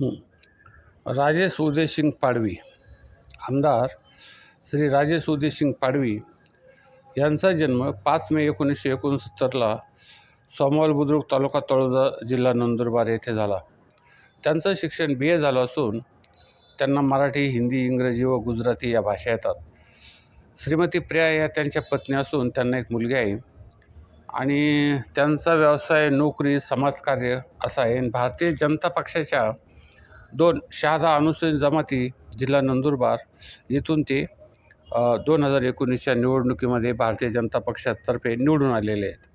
राजेश उदयसिंग पाडवी आमदार श्री राजेश उदयसिंग पाडवी यांचा जन्म पाच मे एकोणीसशे एकोणसत्तरला सोमवार बुद्रुक तालुका तळोदा जिल्हा नंदुरबार येथे झाला. त्यांचं शिक्षण बी ए झालं असून त्यांना मराठी हिंदी इंग्रजी व गुजराती या भाषा येतात. श्रीमती प्रिया या त्यांच्या पत्नी असून त्यांना एक मुलगी आहे आणि त्यांचा व्यवसाय नोकरी समाजकार्य असा आहे. आणि भारतीय जनता पक्षाच्या दोन शहादा अनुसूचित जमाती जिल्हा नंदुरबार येथून ते दोन हजार एकोणीसच्या निवडणुकीमध्ये भारतीय जनता पक्षातर्फे निवडून आलेले आहेत.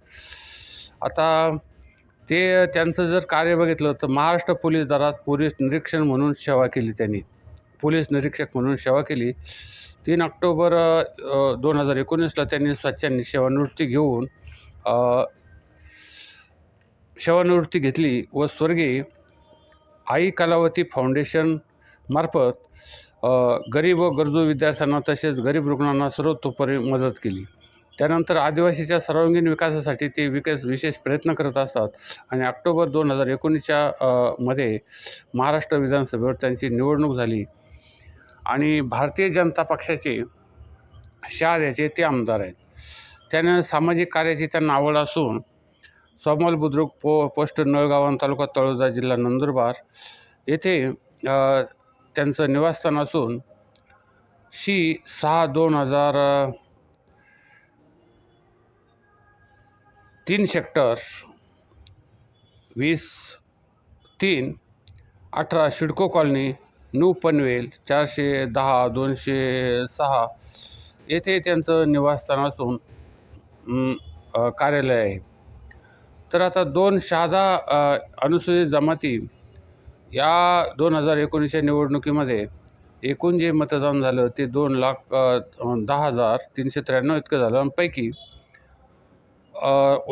आता ते त्यांचं जर कार्य बघितलं तर महाराष्ट्र पोलीस दलात पोलीस निरीक्षण म्हणून सेवा केली त्यांनी. पोलीस निरीक्षक म्हणून सेवा केली. तीन ऑक्टोबर दोन हजार एकोणीसला त्यांनी स्वच्छांनी सेवानिवृत्ती घेऊन सेवानिवृत्ती घेतली व स्वर्गीय आई कलावती फाउंडेशन मार्फत गरीब व गरजू विद्यार्थ्यांना तसेच गरीब रुग्णांना सर्वतोपरी मदत केली. त्यानंतर आदिवासीच्या सर्वांगीण विकासासाठी ते विकास विशेष प्रयत्न करत असतात आणि ऑक्टोबर दोन हजार एकोणीसच्या मध्ये महाराष्ट्र विधानसभेवर त्यांची निवडणूक झाली. आणि भारतीय जनता पक्षाचे शहाद्याचे ते आमदार आहेत. त्यानं सामाजिक कार्याची त्यांना आवड असून सोमल बुद्रुक पो पोस्ट नळगावन तालुका तळोजा जिल्हा नंदुरबार. येथे त्यांचं निवासस्थान असून शी सहा दोन हजार तीन सेक्टर वीस तीन अठरा शिडको कॉलनी न्यू पनवेल चारशे दहा दोनशे सहा येथे त्यांचं निवासस्थान असून कार्यालय आहे. तर आता दोन शहादा अनुसूचित जमाती या दोन हजार एकोणीसच्या निवडणुकीमध्ये एकूण जे मतदान झालं ते दोन लाख दहा हजार तीनशे त्र्याण्णव इतकं झालं. आणि पैकी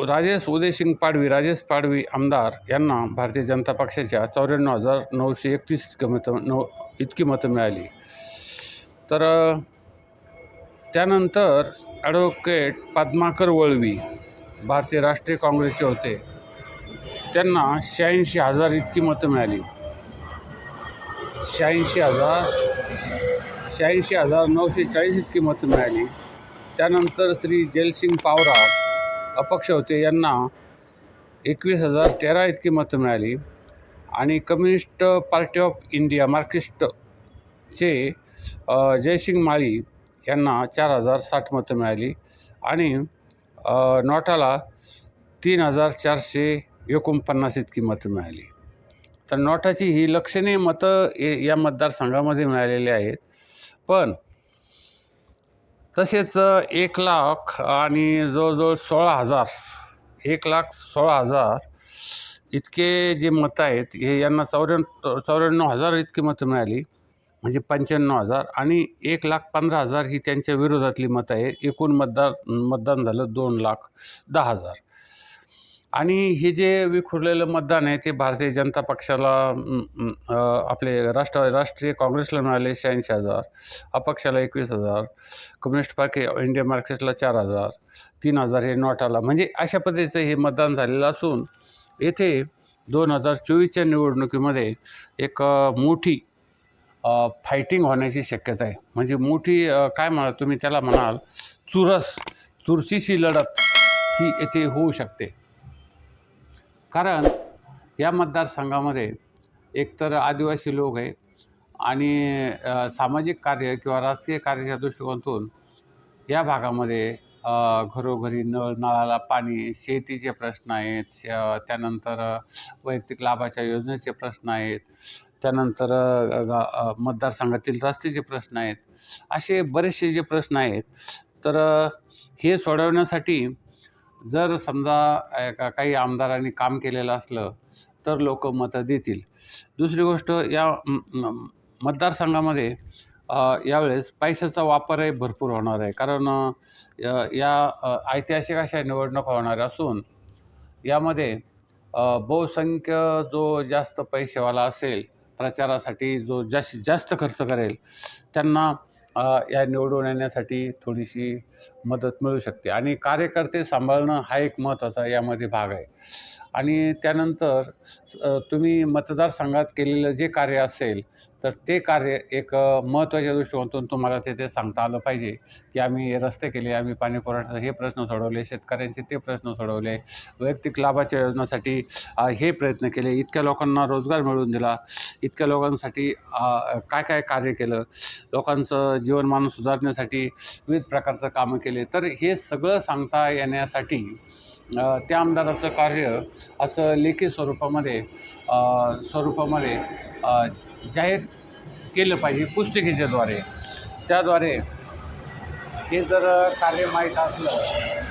राजेश उदयसिंग पाडवी राजेश पाडवी आमदार यांना भारतीय जनता पक्षाच्या चौऱ्याण्णव हजार नऊशे एकतीस इतकं मतं नऊ इतकी मतं मिळाली. तर त्यानंतर ॲडव्होकेट पद्माकर वळवी भारतीय राष्ट्रीय काँग्रेसचे होते. त्यांना शहाऐंशी हजार इतकी मतं मिळाली. शहाऐंशी हजार शहाऐंशी हजार नऊशे चाळीस इतकी मतं मिळाली. त्यानंतर श्री जयसिंग पावरा अपक्ष होते. यांना एकवीस हजार तेरा इतकी मतं मिळाली. आणि कम्युनिस्ट पार्टी ऑफ इंडिया मार्क्सिस्टचे जयसिंग माळी यांना चार हजार साठ मतं मिळाली. आणि नोटाला तीन हजार चारशे एकोणपन्नास इतकी मतं मिळाली. तर नोटाची ही लक्षणीय मतं ए- या मतदारसंघामध्ये मिळालेली आहेत. पण तसेच एक लाख आणि जवळजवळ सोळा हजार एक लाख सोळा हजार इतके जे मतं आहेत हे यांना चौऱ्या चौऱ्याण्णव हजार इतकी मतं मिळाली. म्हणजे पंच्याण्णव हजार आणि एक लाख पंधरा हजार ही त्यांच्या विरोधातली मतं आहे एकूण मतदार मतदान झालं दोन लाख दहा हजार. आणि हे जे विखुरलेलं मतदान आहे ते भारतीय जनता पक्षाला आपले राष्ट्र राष्ट्रीय काँग्रेसला मिळाले शहाऐंशी हजार अपक्षाला एकवीस हजार कम्युनिस्ट पार्टी इंडिया मार्क्सिस्टला चार हजार तीन हजार हे नोटाला. म्हणजे अशा पद्धतीचं हे मतदान झालेलं असून येथे दोन हजार चोवीसच्या निवडणुकीमध्ये एक मोठी फायटिंग होण्याची शक्यता आहे. म्हणजे मोठी काय म्हणा तुम्ही त्याला म्हणाल चुरस चुरशीशी लढत ही येथे होऊ शकते. कारण या मतदारसंघामध्ये एकतर आदिवासी लोक आहे आणि सामाजिक कार्य किंवा राजकीय कार्याच्या दृष्टिकोनातून या भागामध्ये घरोघरी नळ नळाला पाणी शेतीचे प्रश्न आहेत श त्यानंतर वैयक्तिक लाभाच्या योजनेचे प्रश्न आहेत. त्यानंतर गा- मतदारसंघातील रस्त्याचे प्रश्न आहेत. असे बरेचसे जे प्रश्न आहेत तर हे सोडवण्यासाठी जर समजा का काही आमदारांनी काम केलेलं असलं तर लोक मतं देतील. दुसरी गोष्ट या मतदारसंघामध्ये यावेळेस पैशाचा वापरही भरपूर होणार आहे. कारण या ऐतिहासिक अशा निवडणुका होणार असून यामध्ये बहुसंख्य जो जास्त पैसेवाला असेल प्रचारासाठी जो जास्तीत जास्त खर्च करेल त्यांना या निवडून येण्यासाठी थोडीशी मदत मिळू शकते. आणि कार्यकर्ते सांभाळणं हा एक महत्त्वाचा यामध्ये भाग आहे. आणि त्यानंतर तुम्ही मतदारसंघात केलेलं जे कार्य असेल तर ते कार्य एक महत्त्वाच्या दृष्टिकोनातून तुम्हाला तिथे सांगता आलं पाहिजे की आम्ही हे रस्ते केले आम्ही पाणी पुरवठा हे प्रश्न सोडवले शेतकऱ्यांचे ते प्रश्न सोडवले वैयक्तिक लाभाच्या योजनासाठी हे प्रयत्न केले इतक्या लोकांना रोजगार मिळवून दिला इतक्या लोकांसाठी काय काय कार्य केलं लोकांचं जीवनमान सुधारण्यासाठी विविध प्रकारचं कामं केले. तर हे सगळं सांगता येण्यासाठी त्या आमदाराचं कार्य असं लेखी स्वरूपामध्ये स्वरूपामध्ये जाहीर केलं पाहिजे पुस्तिकेच्याद्वारे. त्याद्वारे हे जर कार्य माहीत असलं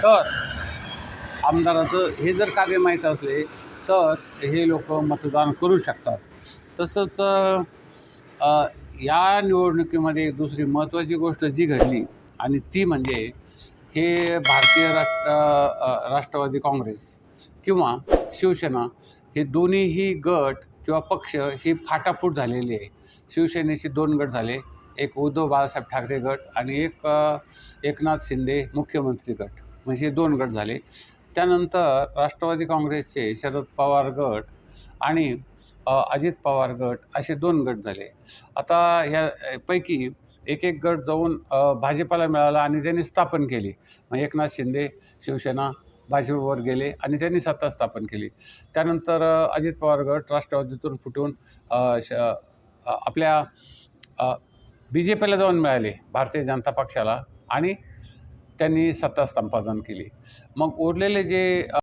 तर आमदाराचं हे जर कार्य माहीत असले तर हे लोक मतदान करू शकतात. तसंच या निवडणुकीमध्ये दुसरी महत्त्वाची गोष्ट जी घडली आणि ती म्हणजे हे भारतीय राष्ट्र राष्ट्रवादी काँग्रेस किंवा शिवसेना हे दोन्हीही गट किंवा पक्ष ही फाटाफूट झालेली आहे. शिवसेनेचे दोन गट झाले एक उद्धव बाळासाहेब ठाकरे गट आणि एक एकनाथ शिंदे मुख्यमंत्री गट. म्हणजे हे दोन गट झाले. त्यानंतर राष्ट्रवादी काँग्रेसचे शरद पवार गट आणि अजित पवार गट असे दोन गट झाले. आता ह्या पैकी एक एक गट जाऊन भाजीपाला भाजपाला मिळाला आणि त्यांनी स्थापन केली. मग एकनाथ शिंदे शिवसेना भाजपवर गेले आणि त्यांनी सत्ता स्थापन केली. त्यानंतर अजित पवार गट राष्ट्रवादीतून फुटून श आपल्या बी जे पीला जाऊन मिळाले भारतीय जनता पक्षाला आणि त्यांनी सत्ता संपादन केली. मग उरलेले जे